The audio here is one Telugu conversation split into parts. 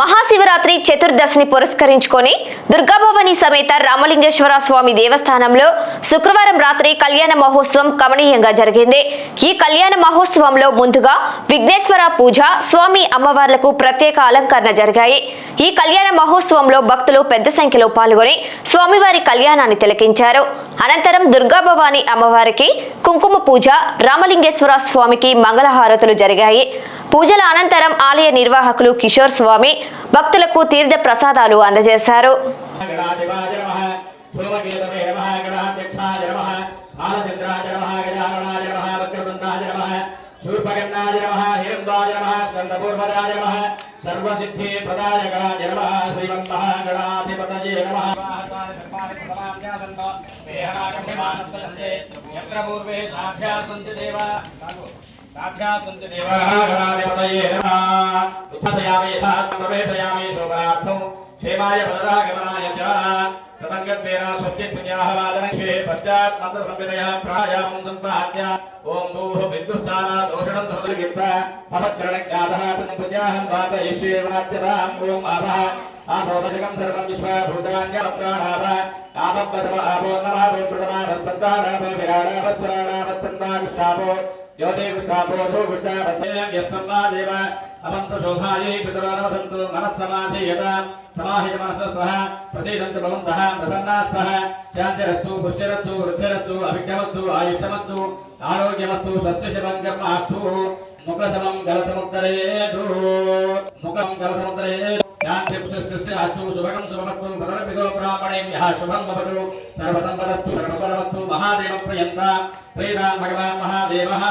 మహాశివరాత్రి చతుర్దశిని పురస్కరించుకొని దుర్గాభవాని సమేత రామలింగేశ్వర స్వామి దేవస్థానంలో శుక్రవారం రాత్రి కళ్యాణ మహోత్సవం కమనీయంగా జరిగింది. ఈ కళ్యాణ మహోత్సవంలో ముందుగా విఘ్నేశ్వర పూజ స్వామి అమ్మవార్లకు ప్రత్యేక అలంకరణ జరిగాయి. ఈ కళ్యాణ మహోత్సవంలో భక్తులు పెద్ద సంఖ్యలో పాల్గొని స్వామివారి కళ్యాణాన్ని తిలకించారు. అనంతరం దుర్గాభవాని అమ్మవారికి కుంకుమ పూజ రామలింగేశ్వర స్వామికి మంగళహారతులు జరిగాయి. పూజల అనంతరం ఆలయ నిర్వాహకులు కిషోర్ స్వామి భక్తులకు తీర్థ ప్రసాదాలు అందజేశారు. శూర్పగన్నాయ నమః. హిరంబాయ నమః స్కందపూర్వరాయ నమః సర్వసిద్ధి ప్రదాయకాయ నమః శ్రీమన్మహ గణాధిపతయే నమః యత్ర పూర్వే సాధ్యా సంతి దేవా क्षेमाय पदरागमनाय च सतङ्गत्वेन स्वस्तिपुण्याहवादनक्षे पश्चात्मन्त्रसंविदया प्रायामं सन्ताज्ञा ॐ भूः विद्युत्थाना दोषणं धृतगित्त भवद्ग्रणज्ञातः पुण्याहं वातयिष्येवाद्यताम् ॐ आभः आभोदजकं सर्वं विश्वभूतान्यवत्राणाः आपद्वतम आभोन्नमाभोप्रथमानस्तन्तानाभो विराणाभस्वराणाभस्तन्ताविष्टाभो प्रथमाभस्तन्तानाभो विराडाभस्वराडाभस्तन्ताकृष्णाभो ज्योतिकृष्णाभो धूकृष्णाभस्तेयं यस्तन्नादेव अवन्तु शोभायै पितरोनवसन्तु मनःसमाधि यदा समाहित मनसः स्वः प्रसीदन्तु भवन्तः प्रसन्नाः स्वः शान्तिरस्तु पुष्टिरस्तु वृद्धिरस्तु अभिज्ञमस्तु आयुष्यमस्तु आरोग्यमस्तु सस्यशवं कर्मास्तु मुखसमं गलसमुत्तरेषु मुखं गलसमुत्तरेषु ఆద్యపుత్రస్య ఆశ్వం శుభకం శుభమత్వం భరణ విదో బ్రాహ్మణేభ్యః శుభం భవతు సర్వసంపదస్తు సర్వసంపదస్తు మహాదేవ ప్రియంత శ్రీరామ భగవాన్ మహాదేవః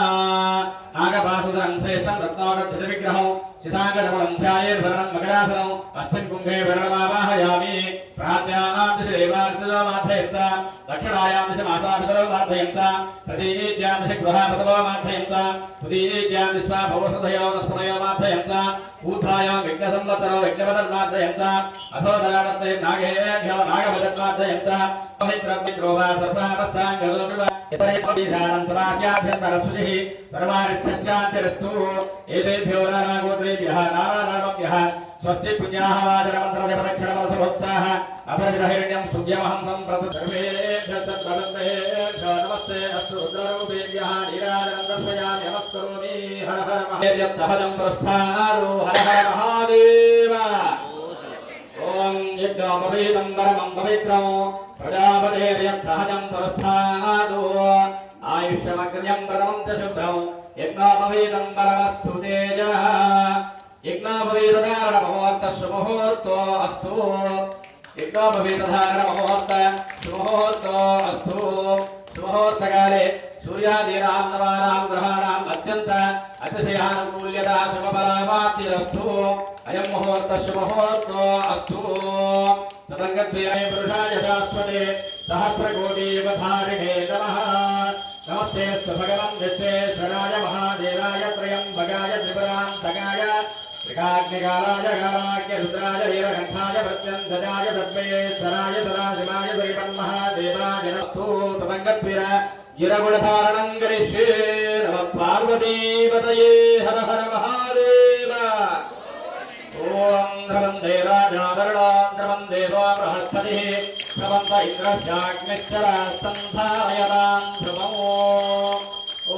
నాగపాసురంశేష్టం రత్నాగ విగ్రహం శితాంగరమణం ధ్యాయేర్భరణం మకరాసనం అస్మిన్ కుంభే భరణమావాహయామి ప్రాజ్ఞానాంశేవార్చలోమాధ్యయంత దక్షిణాయాంశ మాసాభితలో మాధ్యయంత ప్రతీజ్యాంశ గృహాపతలో మాధ్యయంత ప్రతీజ్యాంశ భవషధయో నస్పదయో మాధ్యయంత ఊర్ధ్వాయాం విఘ్న సంవత్సరో విఘ్నపదర్మాధ్యయంత అసోదరాగస్తే నాగేభ్యో నాగపదర్మాధ్యయంత एतेभ्यो नारागोत्रेभ्यः नाराणामभ्यः स्वस्य पुण्याः वाचनमन्त्रजपदक्षणमसहोत्साह अपरिग्रहिण्यं सुज्ञमहं सम्प्रभृतर्मेभ्यस्तद्भवद्महेभ्यो नमस्ते अस्तु रुद्ररूपेभ्यः नीराजनन्दर्शयामि नमस्करोमि। हर हर महेभ्यः सहजं प्रस्थारो हर हर महादेव। ॐ यज्ञोपवीतं परमं पवित्रं प्रजापतेर्यत्सहजं पुरस्थादो आयुष्यमग्र्यं परमं च शुद्धं यज्ञोपवीतं परमस्तु तेजः यज्ञोपवीतधारणमहोर्तः शुभमुहूर्तो अस्तु यज्ञोपवीतधारणमहोर्त शुभमुहूर्तो अस्तु సూర్యాదీనాన్నవానాం గ్రహాణాం అత్యంత అతిశయానుకూల్యత శుభఫలావాప్తిరస్తు అయం ముహూర్త శుభముహూర్తో అస్తు. తదంగద్వీరే పురుషాయ శాశ్వతే సహస్రకోటీవధారిణే నమ. నమస్తే భగవన్ విశ్వేశ్వరాయ మహాదేవాయ త్రయంబగాయ త్రిపురాంతకాయ త్రికాగ్నికాలాయ కాలాగ్నిరుద్రాయ వీరకంఠాయ ప్రత్యంతజాయ సద్మయేశ్వరాయ సదాశివాయ శ్రీమన్మహాదేవాయ వస్తు సమగత్విర జిరగుణధారణం గరిష్యే నమ పార్వతీపతయే హర హర మహాదేవ. ఓం ధ్రవం దేవాజావరణాం ధ్రవం దేవా బృహస్పతి ధ్రవంత ఇంద్రస్యాగ్నిశ్చరాస్తంధారయతాం ధ్రవమో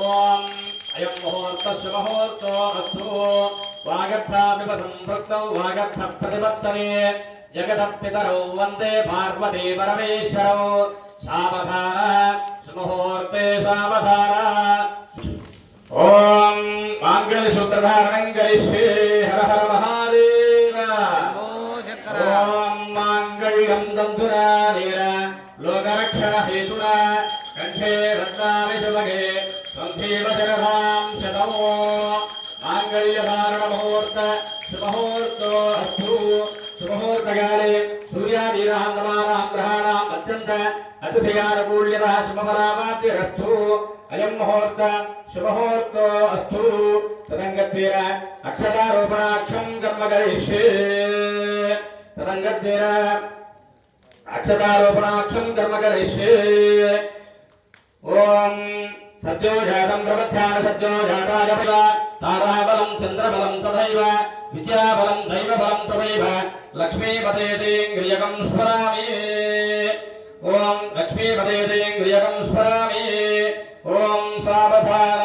ఓం అయం ముహూర్తస్య ముహూర్తో అస్తు వాగర్థామివ సంపృక్తౌ వాగర్థ ప్రతిపత్తనే. జగదప్పితరౌ వందే పార్వతీ పరమేశ్వరౌ సావధాన సుముహూర్తే సావధాన ఓం మాంగళ సూత్రధారణం కలిష్యే హర హర మహాదేవ ఓం మాంగళ్యం దంధురాధీర లోకరక్షణ హేతున కంఠే రత్నాని శుభగే సంధీవ శరథాం శతమో మాంగళ్య श्रीयारपूल्यवाशुभमरामाद्यरस्तु अयम् मुहूर्त, शुभमुहूर्तो अस्तु। तदङ्गद्वीर अक्षतारोपणाख्यम् कर्म करिष्ये। तदङ्गद्वीर अक्षतारोपणाख्यम् कर्म करिष्ये। ॐ सद्यो जातम् प्रबध्यान सद्यो जाताय ताराबलम् चन्द्रबलम् तथैव विद्याबलम् दैवबलम् तथैव, लक्ष्मीपतेति क्रियकम् स्मरामि। ఓం లక్ష్మీపతేంద్రియకం స్మరామి. ఓం సావధాన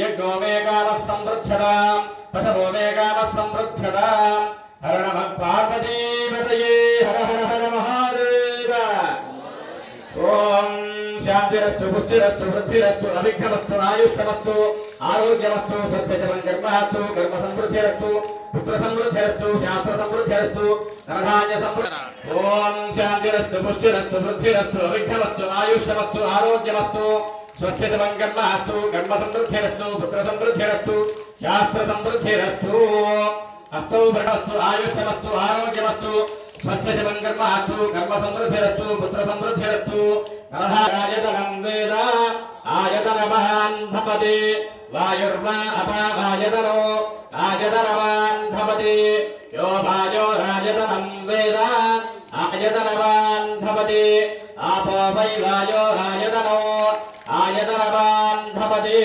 యజ్ఞో మే కామः సంవృద్ధ్యతాం పశవో మే కామः సంవృద్ధ్యతాం హర పార్వతీపతయే హర హర హర మహాదేవ. ఓం శాంతిరస్తు పుష్టిరస్తు వృద్ధిరస్తు అవిఘ్నమస్తు ఆయుష్యమస్తు ఆరోగ్యమస్తు సత్యశవం కర్మస్తు కర్మ సమృద్ధిరస్తు పుత్ర సమృద్ధిరస్తు శాస్త్ర సమృద్ధిరస్తు ధనధాన్య సమృద్ధి ఓం శాంతిరస్తు పుష్టిరస్తు వృద్ధిరస్తు అవిఘ్నవస్తు ఆయుష్యమస్తు ఆరోగ్యమస్తు స్వస్యశవం కర్మస్తు కర్మ సమృద్ధిరస్తు పుత్ర సమృద్ధిరస్తు శాస్త్ర సమృద్ధిరస్తు అస్తౌ భటస్తు ఆయుష్యమస్తు ఆరోగ్యమస్తు స్వచ్ఛజలం కర్మాస్తు కర్మ సమృద్ధిరస్తు పుత్ర సమృద్ధిరస్తు నరహాయతనం వేద ఆయతనవాన్ భవతి వాయుర్వా అపావాయతనో राजतनवान् भवति यो भाजो राजतनं वेद आयतनवान् भवति आपो वै वायो राजतनो आयतनवान् भवति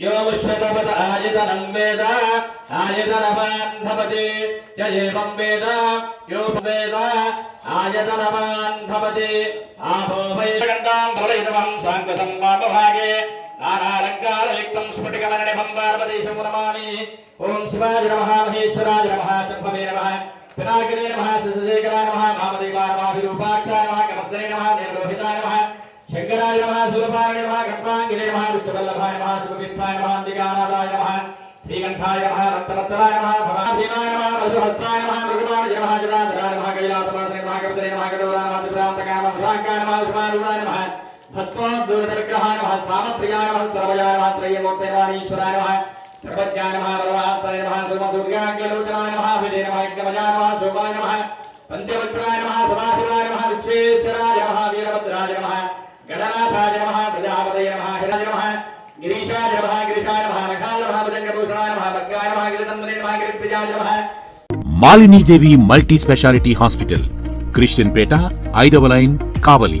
यो विश्वतपत आयतनं वेद आयतनवान् भवति य एवं वेद यो वेद आयतनवान् भवति आपो वै गण्डां भवति साङ्गसं वामभागे నానాలంకార యుక్తం స్ఫుటకమరణి బంబార్వదేశం నమామి ఓం శివాయ నమ మహేశ్వరాయ నమ శంభవే నమ పినాకినే నమ శశేఖరాయ నమ నామదేవాయ నమ విరూపాక్షాయ నమ కమర్దనే నమ నిర్లోహితాయ నమ శంకరాయ నమ సులభాయ నమ గర్భాంగినే నమ విత్తవల్లభాయ నమ సుభిత్సాయ నమ అందిగానాదాయ నమ శ్రీకంఠాయ నమ రత్నరత్నాయ నమ భవాధీనాయ నమ మధుహస్తాయ నమ మృగమాయ నమ జనాధరాయ నమ కైలాసవాసనే నమ కవితనే నమ కడోరాయ నమ త్రిప్రాంతకాయ నమ సాకాయ నమ సుమారుడాయ నమ భక్తోద్భూతవిగ్రహాయ నమః సామప్రియాయ నమః స్వరవయాయ నమః త్రయమూర్తే నమః నమః సర్వజ్ఞాయ నమః వరవహాస్తాయ నమః సుమదుర్గాంగలోచనాయ నమః విజయ నమః యజ్ఞమజాయ నమః శోభాయ నమః పంచవక్రాయ నమః సదాశివాయ నమః విశ్వేశ్వరాయ నమః వీరభద్రాయ నమః గణనాథాయ నమః ప్రజాపతయ నమః హిరాయ నమః గిరీశాయ నమః గిరిశాయ నమః నఖాయ నమః భుజంగభూషణాయ నమః భక్తాయ నమః గిరినందనే నమః గిరిప్రియాయ నమః Malinidevi multi speciality hospital Christian పేట ఐదవ line Kavali